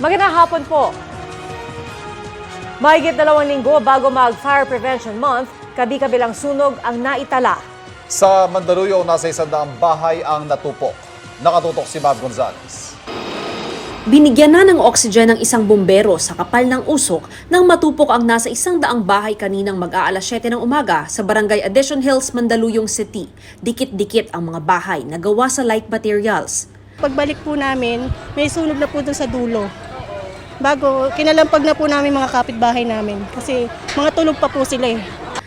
Magandang hapon po. Mahigit dalawang linggo bago mag-Fire Prevention Month, kabi-kabilang sunog ang naitala. Sa Mandaluyong, nasa isang daang bahay ang natupok. Nakatutok si Mav Gonzales. Binigyan na ng oxygen ng isang bumbero sa kapal ng usok nang matupok ang nasa isang daang bahay kaninang mag-aalas 7 ng umaga sa barangay Addition Hills, Mandaluyong City. Dikit-dikit ang mga bahay na gawa sa light materials. Pagbalik po namin, may sunog na po doon sa dulo. Bago, kinalampag na po namin mga kapitbahay namin kasi mga tulog pa po sila eh.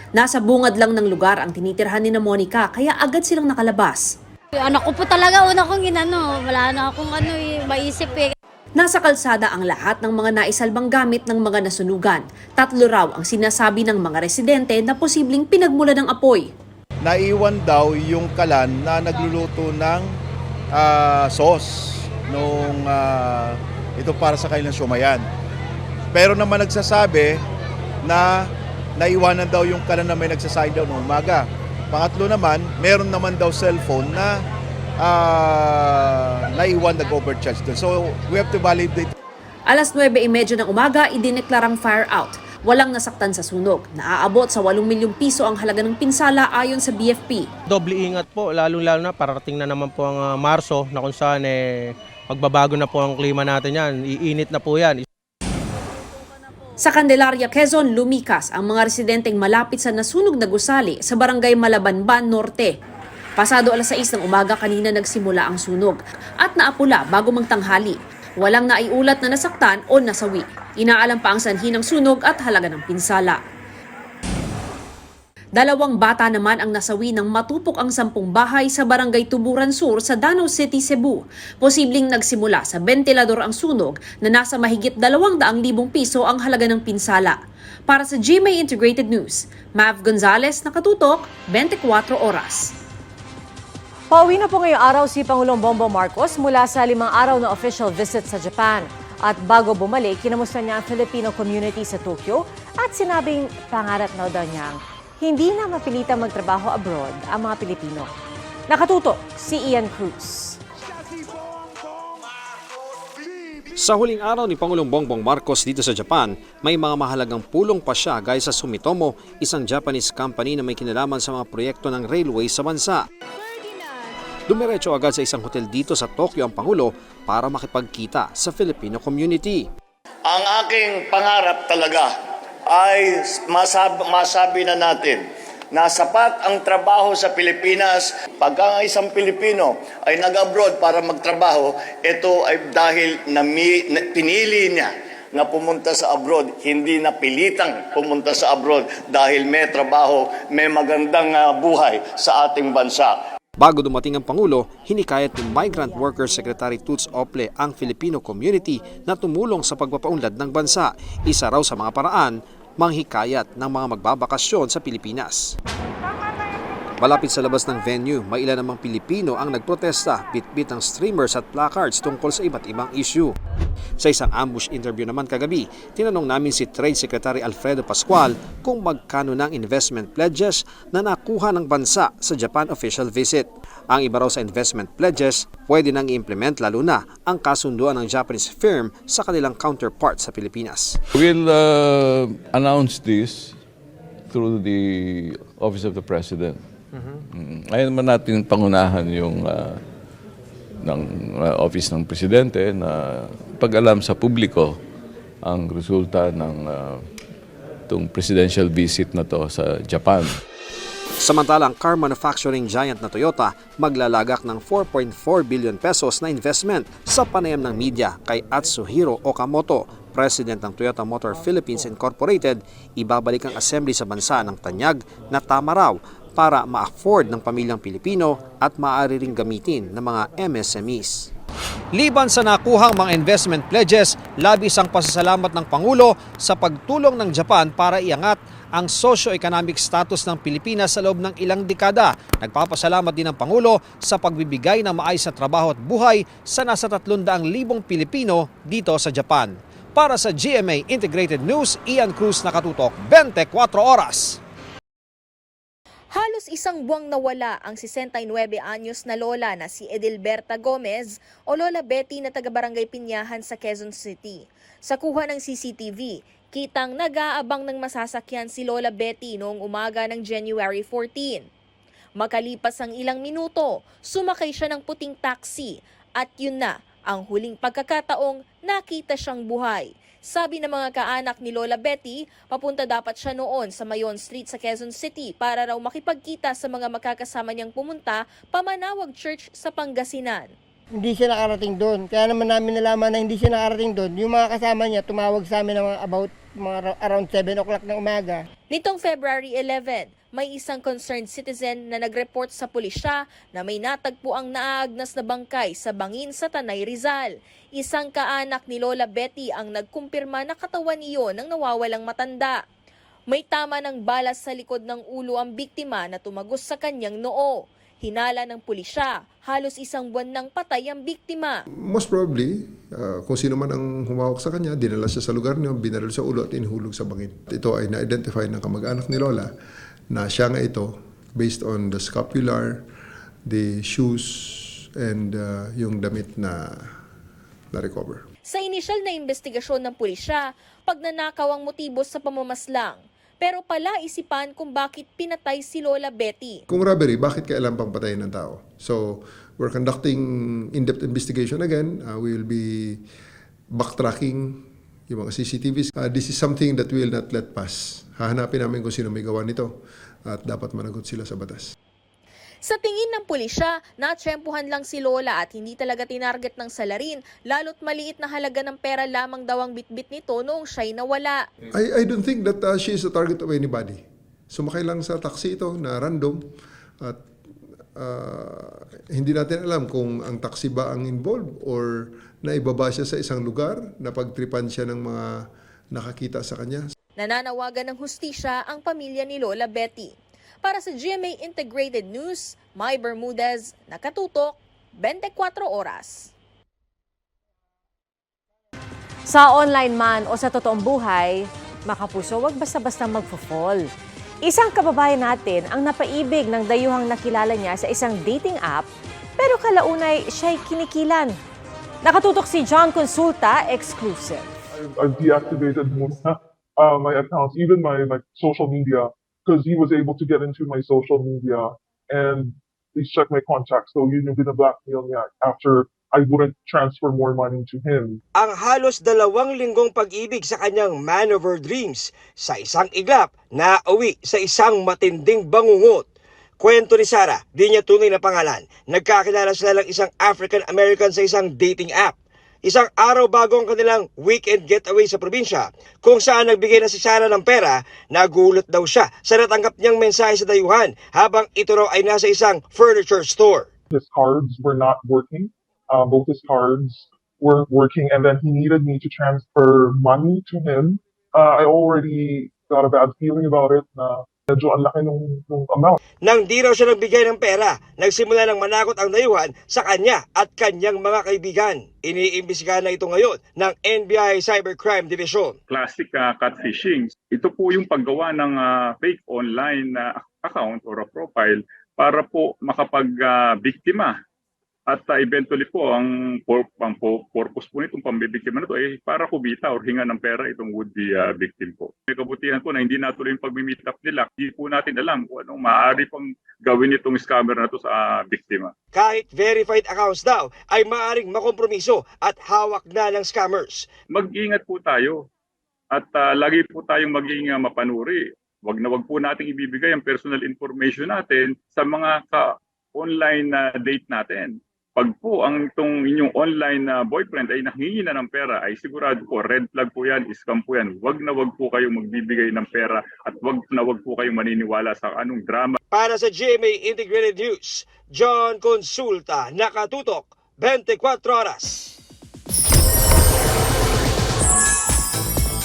Nasa bungad lang ng lugar ang tinitirhan ni na Monica kaya agad silang nakalabas. Anak ko po talaga una kong inano. Wala na akong ano eh, maisip eh. Nasa kalsada ang lahat ng mga naisalbang gamit ng mga nasunugan. Tatlo raw ang sinasabi ng mga residente na posibleng pinagmula ng apoy. naiwan daw yung kalan na nagluluto ng ah, sauce nung ah, ito para sa kanilang sumayan. Pero naman nagsasabi na naiwanan daw yung kalan na may nagsasabi daw noong umaga. Pangatlo naman, meron naman daw cellphone na ah, naiwan nag-overcharge doon. So we have to validate Alas 9.30 ng umaga, idineklarang fire out. Walang nasaktan sa sunog. Naaabot sa 8 milyong piso ang halaga ng pinsala ayon sa BFP. Doble ingat po, lalong-lalo na parating na naman po ang ah, Marso na kung saan eh, magbabago na po ang klima natin yan. Iinit na po yan. Sa Candelaria, Quezon, lumikas ang mga residenteng malapit sa nasunog na gusali sa barangay Malabanban Norte. Pasado alas 6 ng umaga kanina nagsimula ang sunog at naapula bago magtanghali. Walang naiulat na nasaktan o nasawi. Inaalam pa ang sanhi ng sunog at halaga ng pinsala. Dalawang bata naman ang nasawi nang matupok ang sampung bahay sa barangay Tuburan Sur sa Danau City, Cebu. Posibleng nagsimula sa ventilador ang sunog na nasa mahigit 200,000 piso ang halaga ng pinsala. Para sa GMA Integrated News, Mav Gonzalez, nakatutok, 24 oras. Pauwi na po ngayong araw si Pangulong Bongbong Marcos mula sa limang araw na official visit sa Japan. At bago bumalik, kinamusta niya ang Filipino community sa Tokyo at sinabing pangarap na daw niyang hindi na mapilitang magtrabaho abroad ang mga Pilipino. Nakatutok si Ian Cruz. Sa huling araw ni Pangulong Bongbong Marcos dito sa Japan, may mga mahalagang pulong pa siya gaya sa Sumitomo, isang Japanese company na may kinalaman sa mga proyekto ng railway sa bansa. Dumiretso agad sa isang hotel dito sa Tokyo ang Pangulo para makipagkita sa Filipino community. Ang aking pangarap talaga ay masab- masabi na natin na sapat ang trabaho sa Pilipinas. Pag ang isang Pilipino ay nag-abroad para magtrabaho, ito ay dahil nami, na, pinili niya na pumunta sa abroad, hindi na pilitang pumunta sa abroad dahil may trabaho, may magandang ah, buhay sa ating bansa. Bago dumating ang Pangulo, hinikayat ni Migrant Workers Secretary Toots Ople ang Filipino community na tumulong sa pagpapaunlad ng bansa. Isa raw sa mga paraan, manghikayat ng mga magbabakasyon sa Pilipinas. Malapit sa labas ng venue, may ilan namang Pilipino ang nagprotesta, bitbit ng streamers at placards tungkol sa iba't ibang issue. Sa isang ambush interview naman kagabi, tinanong namin si Trade Secretary Alfredo Pascual kung magkano ng investment pledges na nakuha ng bansa sa Japan official visit. Ang iba raw sa investment pledges, pwede nang i-implement lalo na ang kasunduan ng Japanese firm sa kanilang counterpart sa Pilipinas. We'll uh, announce this through the Office of the President. Mm. Ayaw naman natin pangunahan yung uh, ng uh, Office ng Presidente na pag-alam sa publiko ang resulta ng uh, itong presidential visit na to sa Japan. Samantala, ang car manufacturing giant na Toyota maglalagak ng 4.4 billion pesos na investment sa panayam ng media kay Atsuhiro Okamoto, President ng Toyota Motor Philippines Incorporated, ibabalik ang assembly sa bansa ng Tanyag na tama raw para ma-afford ng pamilyang Pilipino at maaari ring gamitin ng mga MSMEs. Liban sa nakuhang mga investment pledges, labis ang pasasalamat ng Pangulo sa pagtulong ng Japan para iangat ang socio-economic status ng Pilipinas sa loob ng ilang dekada. Nagpapasalamat din ang Pangulo sa pagbibigay ng maayos na trabaho at buhay sa nasa 300,000 Pilipino dito sa Japan. Para sa GMA Integrated News, Ian Cruz nakatutok 24 oras. Halos isang buwang nawala ang 69 anyos na lola na si Edilberta Gomez o Lola Betty na taga-barangay Pinyahan sa Quezon City. Sa kuha ng CCTV, kitang nag-aabang ng masasakyan si Lola Betty noong umaga ng January 14. Makalipas ang ilang minuto, sumakay siya ng puting taxi at yun na ang huling pagkakataong nakita siyang buhay. Sabi ng mga kaanak ni Lola Betty, papunta dapat siya noon sa Mayon Street sa Quezon City para raw makipagkita sa mga makakasama niyang pumunta pamanawag church sa Pangasinan. Hindi siya nakarating doon. Kaya naman namin nalaman na hindi siya nakarating doon. Yung mga kasama niya tumawag sa amin ng mga about mga around 7 o'clock ng umaga. Nitong February 11, may isang concerned citizen na nag-report sa pulisya na may natagpo ang naaagnas na bangkay sa bangin sa Tanay Rizal. Isang kaanak ni Lola Betty ang nagkumpirma na katawan iyon ng nawawalang matanda. May tama ng balas sa likod ng ulo ang biktima na tumagos sa kanyang noo. Hinala ng pulisya, halos isang buwan nang patay ang biktima. Most probably, uh, kung sino man ang humawak sa kanya, dinala siya sa lugar niyo, binaril sa ulo at inihulog sa bangin. Ito ay na-identify ng kamag-anak ni Lola na siya nga ito based on the scapular, the shoes, and uh, yung damit na na-recover. Sa inisyal na investigasyon ng pulisya, pagnanakaw ang motibo sa pamamaslang. Pero pala isipan kung bakit pinatay si Lola Betty. Kung robbery, bakit kailan pang patayin ng tao? So, we're conducting in-depth investigation again. Uh, we will be backtracking yung mga CCTVs. Uh, this is something that we will not let pass. Hahanapin namin kung sino may gawa nito at dapat managot sila sa batas. Sa tingin ng pulisya, natsyempuhan lang si Lola at hindi talaga tinarget ng salarin, lalo't maliit na halaga ng pera lamang daw ang bitbit nito noong siya'y nawala. I, I don't think that uh, she is the target of anybody. Sumakay lang sa taxi ito na random at uh, hindi natin alam kung ang taxi ba ang involved or naibaba siya sa isang lugar na pagtripan siya ng mga nakakita sa kanya. Nananawagan ng hustisya ang pamilya ni Lola Betty. Para sa GMA Integrated News, May Bermudez, nakatutok, 24 oras. Sa online man o sa totoong buhay, makapuso, wag basta-basta magfo-fall. Isang kababayan natin ang napaibig ng dayuhang nakilala niya sa isang dating app, pero kalaunay siya'y kinikilan. Nakatutok si John Consulta, exclusive. I've, I've deactivated muna uh, my accounts, even my, my social media, because he was able to get into my social media and please check my contacts. So yun yung binablackmail niya after I wouldn't transfer more money to him. ang halos dalawang linggong pag-ibig sa kanyang man of her dreams sa isang iglap na uwi sa isang matinding bangungot. Kwento ni Sarah, di niya tunay na pangalan. Nagkakilala sila ng isang African-American sa isang dating app. Isang araw bago ang kanilang weekend getaway sa probinsya, kung saan nagbigay na si Sarah ng pera, nagulat daw siya sa natanggap niyang mensahe sa dayuhan habang ito raw ay nasa isang furniture store. His cards were not working. Uh, both his cards weren't working, and then he needed me to transfer money to him. Uh, I already got a bad feeling about it. Na medyo ang laki nung, nung amount. Nang di raw siya nagbigay ng pera, nagsimula ng manakot ang dayuhan sa kanya at kanyang mga kaibigan. Iniimbisigahan na ito ngayon ng NBI Cybercrime Division. classic uh, catfishing. Ito po yung paggawa ng uh, fake online na account or a profile para po makapag-biktima. At uh, eventually po, ang, por- ang po- purpose po nitong pambibiktima na ito ay para kumita or hinga ng pera itong would-be uh, victim po. May kabutihan po na hindi natuloy yung pag-meet up nila. Hindi po natin alam kung anong maaari pang gawin itong scammer na ito sa uh, biktima. Kahit verified accounts daw ay maaring makompromiso at hawak na ng scammers. mag-ingat po tayo at ah, lagi po tayong maging ah, mapanuri. Wag na wag po nating ibibigay ang personal information natin sa mga ka-online na date natin. Pag po ang itong inyong online na boyfriend ay nahingi na ng pera, ay sigurado po, red flag po yan, scam po yan. Wag na wag po kayong magbibigay ng pera at wag na wag po kayong maniniwala sa anong drama Para sa GMA Integrated News, John Consulta, nakatutok 24 oras.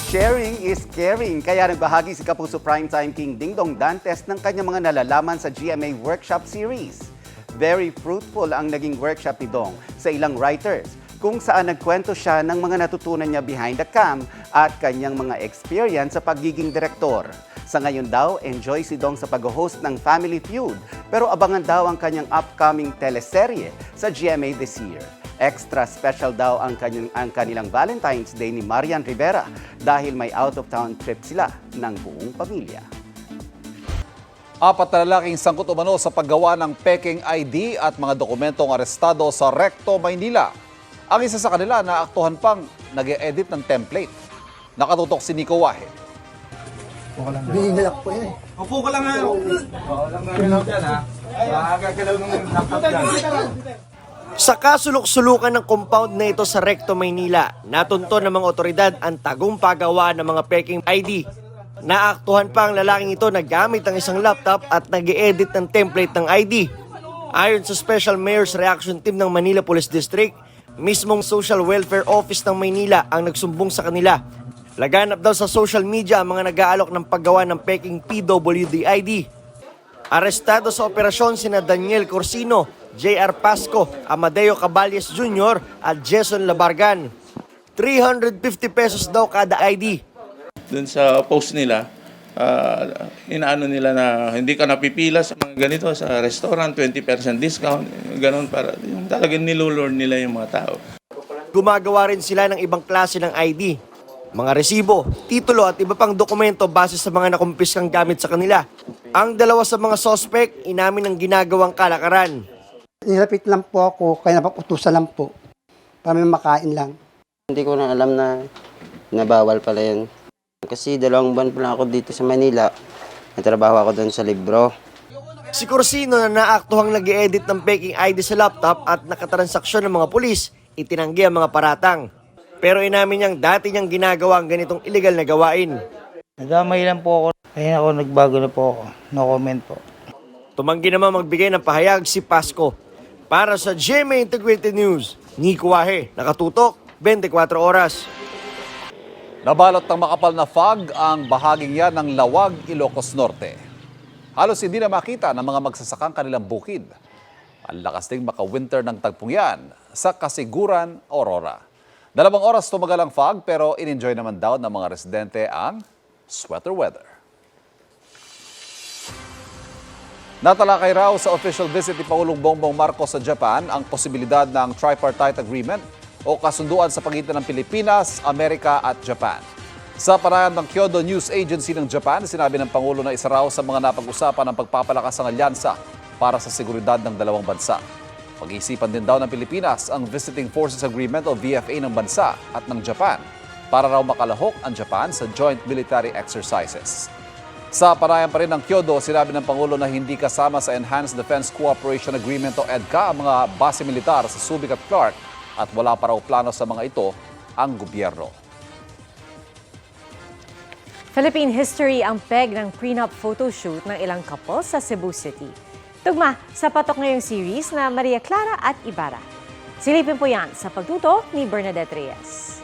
Sharing is caring, kaya nagbahagi si Kapuso Primetime King Dingdong Dantes ng kanyang mga nalalaman sa GMA Workshop Series. Very fruitful ang naging workshop ni Dong sa ilang writers, kung saan nagkwento siya ng mga natutunan niya behind the cam at kanyang mga experience sa pagiging direktor. Sa ngayon daw, enjoy si Dong sa pag-host ng Family Feud, pero abangan daw ang kanyang upcoming teleserye sa GMA this year. Extra special daw ang, kanyang, ang kanilang Valentine's Day ni Marian Rivera dahil may out-of-town trip sila ng buong pamilya. Apat na lalaking sangkot umano sa paggawa ng peking ID at mga dokumentong arestado sa Recto, Maynila. Ang isa sa kanila na aktuhan pang nag edit ng template. Nakatutok si Nico Wahe. Binilak po yan. Upo ka lang nga. Walang gagalaw dyan ha. Gagalaw ng laptop dyan. Sa kasulok-sulukan ng compound na ito sa Recto, Maynila, natunto ng mga otoridad ang tagong paggawa ng mga peking ID. Naaktuhan pa ang lalaking ito na gamit ang isang laptop at nag edit ng template ng ID. Ayon sa Special Mayor's Reaction Team ng Manila Police District, mismong Social Welfare Office ng Maynila ang nagsumbong sa kanila. Laganap daw sa social media ang mga nag-aalok ng paggawa ng peking PWD ID. Arestado sa operasyon sina Daniel Corsino, J.R. Pasco, Amadeo Caballes Jr. at Jason Labargan. 350 pesos daw kada ID. Dun sa post nila, ah, inaano nila na hindi ka napipila sa mga ganito sa restaurant, 20% discount, ganun para yung talagang nilulure nila yung mga tao. Gumagawa rin sila ng ibang klase ng ID. Mga resibo, titulo at iba pang dokumento base sa mga nakumpiskang gamit sa kanila. Ang dalawa sa mga sospek, inamin ang ginagawang kalakaran. Nilapit lang po ako, kaya napaputusan lang po. Para may makain lang. Hindi ko na alam na nabawal pala yun. Kasi dalawang buwan pa lang ako dito sa Manila. Natrabaho ako doon sa libro. Si Corsino na naaktuhang nag edit ng peking ID sa laptop at nakatransaksyon ng mga pulis, itinanggi ang mga paratang. Pero inamin niyang dati niyang ginagawa ang ganitong illegal na gawain. Nadamay lang po ako. Kaya ako nagbago na po ako. No comment po. Tumanggi naman magbigay ng pahayag si Pasco. Para sa GMA Integrated News, Nico Wahe, nakatutok, 24 oras. Nabalot ng makapal na fog ang bahaging yan ng Lawag, Ilocos Norte. Halos hindi na makita ng mga magsasakang kanilang bukid. Ang lakas ding maka-winter ng tagpong yan sa Kasiguran, Aurora. Dalawang oras tumagal ang fog pero in-enjoy naman daw ng mga residente ang sweater weather. Natalakay raw sa official visit ni Pangulong Bongbong Marcos sa Japan ang posibilidad ng tripartite agreement o kasunduan sa pagitan ng Pilipinas, Amerika at Japan. Sa panayam ng Kyodo News Agency ng Japan, sinabi ng Pangulo na isa raw sa mga napag-usapan ng pagpapalakas ng alyansa para sa seguridad ng dalawang bansa. Pag-iisipan din daw ng Pilipinas ang Visiting Forces Agreement o VFA ng bansa at ng Japan para raw makalahok ang Japan sa joint military exercises. Sa panayam pa rin ng Kyodo, sinabi ng Pangulo na hindi kasama sa Enhanced Defense Cooperation Agreement o EDCA ang mga base militar sa Subic at Clark at wala pa raw plano sa mga ito ang gobyerno. Philippine history ang peg ng prenup photoshoot ng ilang couple sa Cebu City. Tugma sa patok ngayong series na Maria Clara at Ibarra. Silipin po yan sa pagtuto ni Bernadette Reyes.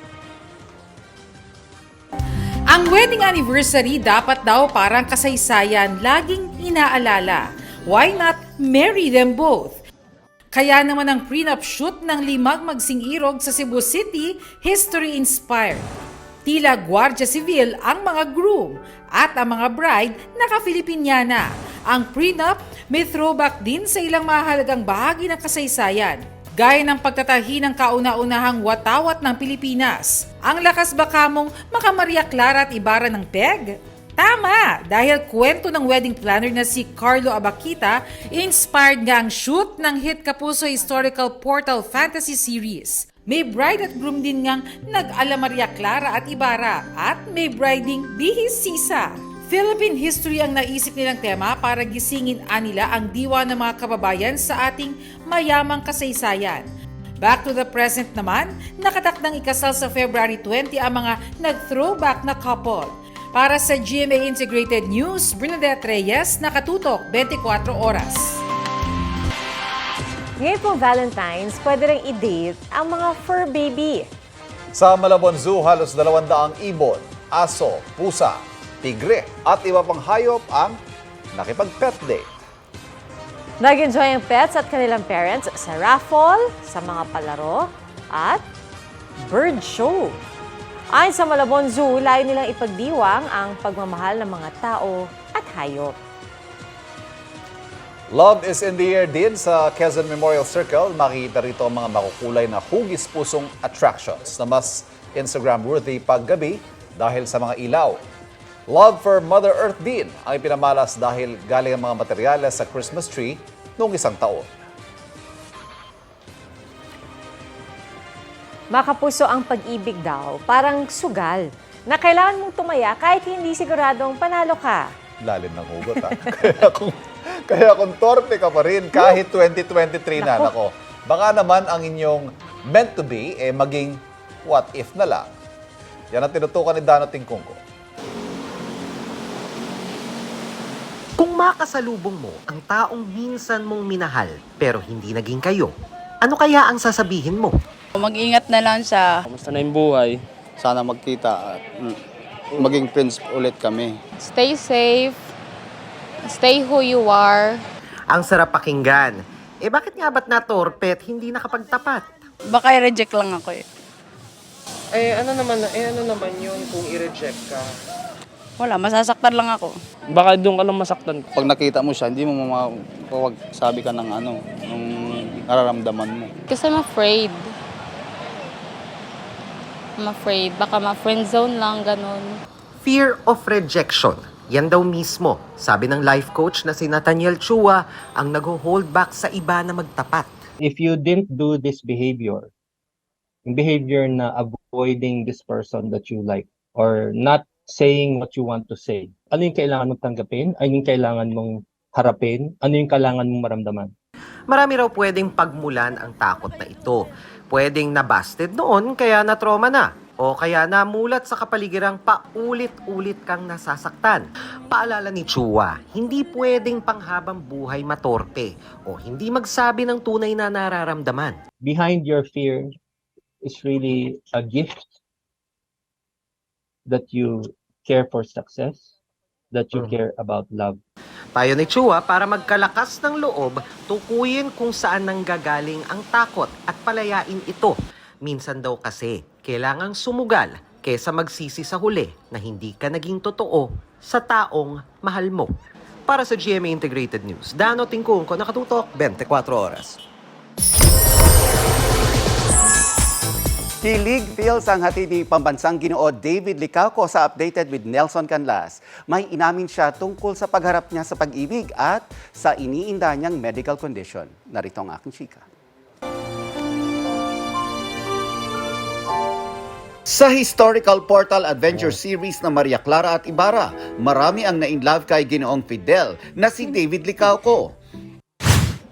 Ang wedding anniversary dapat daw parang kasaysayan, laging inaalala. Why not marry them both? Kaya naman ang prenup shoot ng limang magsing-irog sa Cebu City, history-inspired. Tila Guardia Civil ang mga groom at ang mga bride naka-Filipinyana. Ang prenup may throwback din sa ilang mahalagang bahagi ng kasaysayan. Gaya ng pagtatahi ng kauna-unahang watawat ng Pilipinas. Ang lakas ba kamong makamaria Clara at Ibarra ng PEG? Tama! Dahil kwento ng wedding planner na si Carlo Abakita, inspired nga ang shoot ng hit Kapuso Historical Portal Fantasy Series. May bride at groom din ngang nag-ala Maria Clara at Ibarra at may briding bihis sisa. Philippine history ang naisip nilang tema para gisingin anila ang diwa ng mga kababayan sa ating mayamang kasaysayan. Back to the present naman, nakatakdang ikasal sa February 20 ang mga nag-throwback na couple. Para sa GMA Integrated News, Bernadette Reyes, nakatutok 24 oras. Ngayon pong Valentine's, pwede rin i-date ang mga fur baby. Sa Malabon Zoo, halos 200 ibon, aso, pusa, tigre at iba pang hayop ang nakipag-pet date. Nag-enjoy ang pets at kanilang parents sa raffle, sa mga palaro, at bird show. Ayon sa Malabon Zoo, layo nilang ipagdiwang ang pagmamahal ng mga tao at hayop. Love is in the air din sa Quezon Memorial Circle. Makikita rito ang mga makukulay na hugis pusong attractions na mas Instagram-worthy paggabi dahil sa mga ilaw. Love for Mother Earth din ang ipinamalas dahil galing ang mga materyales sa Christmas tree noong isang taon. Makapuso ang pag-ibig daw, parang sugal, na kailangan mong tumaya kahit hindi siguradong panalo ka. Lalim ng hugot ha. kaya kung kaya kung torpe ka pa rin kahit 2023 na nako. Baka naman ang inyong meant to be eh maging what if na lang. Yan ang tinutukan ni Dano Tingkungko. Kung makasalubong mo ang taong minsan mong minahal pero hindi naging kayo, ano kaya ang sasabihin mo? Mag-ingat na lang siya. Kamusta na yung buhay? Sana magkita at maging friends ulit kami. Stay safe. Stay who you are. Ang sarap pakinggan. Eh bakit nga ba't natorpet hindi nakapagtapat? Baka i-reject lang ako eh. Eh ano naman eh ano naman yun kung i-reject ka? Wala, masasaktan lang ako. Baka doon ka lang masaktan. Pag nakita mo siya, hindi mo sabi ka ng ano, ng nararamdaman mo. Kasi I'm afraid. I'm afraid. Baka ma-friend zone lang, ganun. Fear of rejection. Yan daw mismo, sabi ng life coach na si Nathaniel Chua, ang nag-hold back sa iba na magtapat. if you didn't do this behavior, yung behavior na avoiding this person that you like or not saying what you want to say, ano yung kailangan mong tanggapin? Ano yung kailangan mong harapin? Ano yung kailangan mong maramdaman? Marami raw pwedeng pagmulan ang takot na ito. Pwedeng nabasted noon kaya na-trauma na. O kaya namulat sa kapaligirang paulit-ulit kang nasasaktan. Paalala ni Chua, hindi pwedeng panghabang buhay matorpe o hindi magsabi ng tunay na nararamdaman. Behind your fear is really a gift that you care for success, that you care about love. Payo ni Chua para magkalakas ng loob, tukuyin kung saan nanggagaling ang takot at palayain ito. Minsan daw kasi, kailangang sumugal kesa magsisi sa huli na hindi ka naging totoo sa taong mahal mo. Para sa GMA Integrated News, Dano Tingkong ko nakatutok 24 oras. Kilig feels ang hatid ni pambansang ginoo David Licauco sa Updated with Nelson Canlas. May inamin siya tungkol sa pagharap niya sa pag-ibig at sa iniinda niyang medical condition. Narito ang aking chika. Sa historical portal adventure series na Maria Clara at Ibarra, marami ang na-inlove kay Ginoong Fidel na si David Licauco.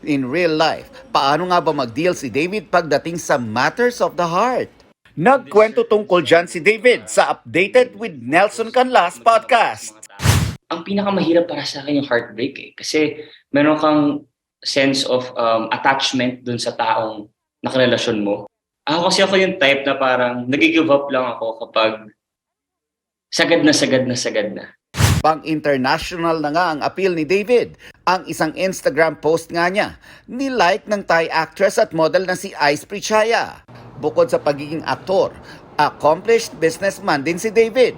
In real life, paano nga ba mag-deal si David pagdating sa matters of the heart? Nagkwento tungkol dyan si David sa Updated with Nelson Canlas podcast. ang pinakamahirap para sa akin yung heartbreak eh. Kasi meron kang sense of um, attachment dun sa taong nakarelasyon mo. Ako kasi ako yung type na parang nag-give up lang ako kapag sagad na sagad na sagad na. Pang international na nga ang appeal ni David. Ang isang Instagram post nga niya, nilike ng Thai actress at model na si Ice Prichaya. Bukod sa pagiging aktor, accomplished businessman din si David.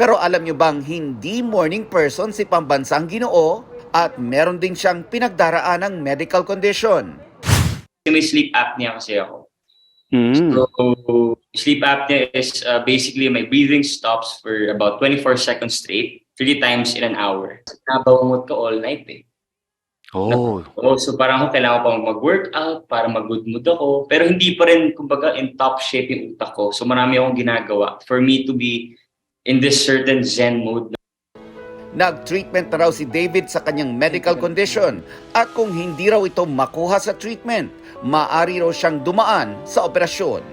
Pero alam niyo bang hindi morning person si pambansang ginoo at meron din siyang pinagdaraan ng medical condition. May sleep apnea kasi ako. So, sleep apnea is uh, basically my breathing stops for about 24 seconds straight, three times in an hour. Nabangungot ko all night eh. Oh. Oh, so parang ako kailangan pa mag-workout para mag-good mood ako. Pero hindi pa rin, kumbaga, in top shape yung utak ko. So marami akong ginagawa for me to be in this certain zen mode. Nag-treatment na raw si David sa kanyang medical condition at kung hindi raw ito makuha sa treatment, maari raw siyang dumaan sa operasyon.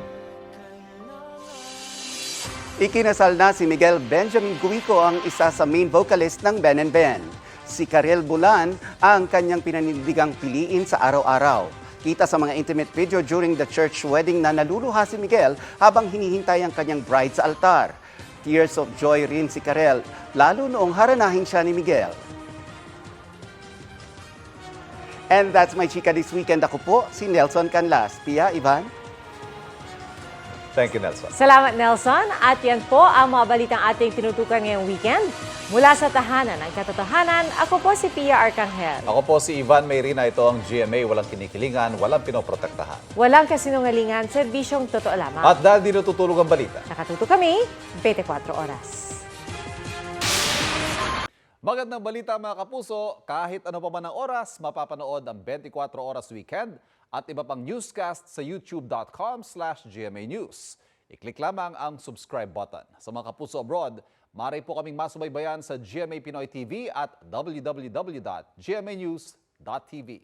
Ikinasal na si Miguel Benjamin Guico ang isa sa main vocalist ng Ben and Ben. Si Karel Bulan ang kanyang pinanindigang piliin sa araw-araw. Kita sa mga intimate video during the church wedding na naluluha si Miguel habang hinihintay ang kanyang bride sa altar. Tears of joy rin si Karel, lalo noong haranahin siya ni Miguel. And that's my chika this weekend. Ako po, si Nelson Canlas. Pia, Ivan? Thank you, Nelson. Salamat Nelson at yan po ang mga balitang ating tinutukan ngayong weekend. Mula sa tahanan ng katotohanan, ako po si Pia Arcangel. Ako po si Ivan Mayrina. Ito ang GMA. Walang kinikilingan, walang pinoprotektahan. Walang kasinungalingan, serbisyong totoo lamang. At dahil di natutulog ang balita, Nakatuto kami, 24 oras. Magandang balita mga kapuso, kahit ano pa man ang oras, mapapanood ang 24 Oras Weekend at iba pang newscast sa youtube.com slash GMA News. I-click lamang ang subscribe button. Sa mga kapuso abroad, maaari po kaming masubaybayan sa GMA Pinoy TV at www.gmanews.tv.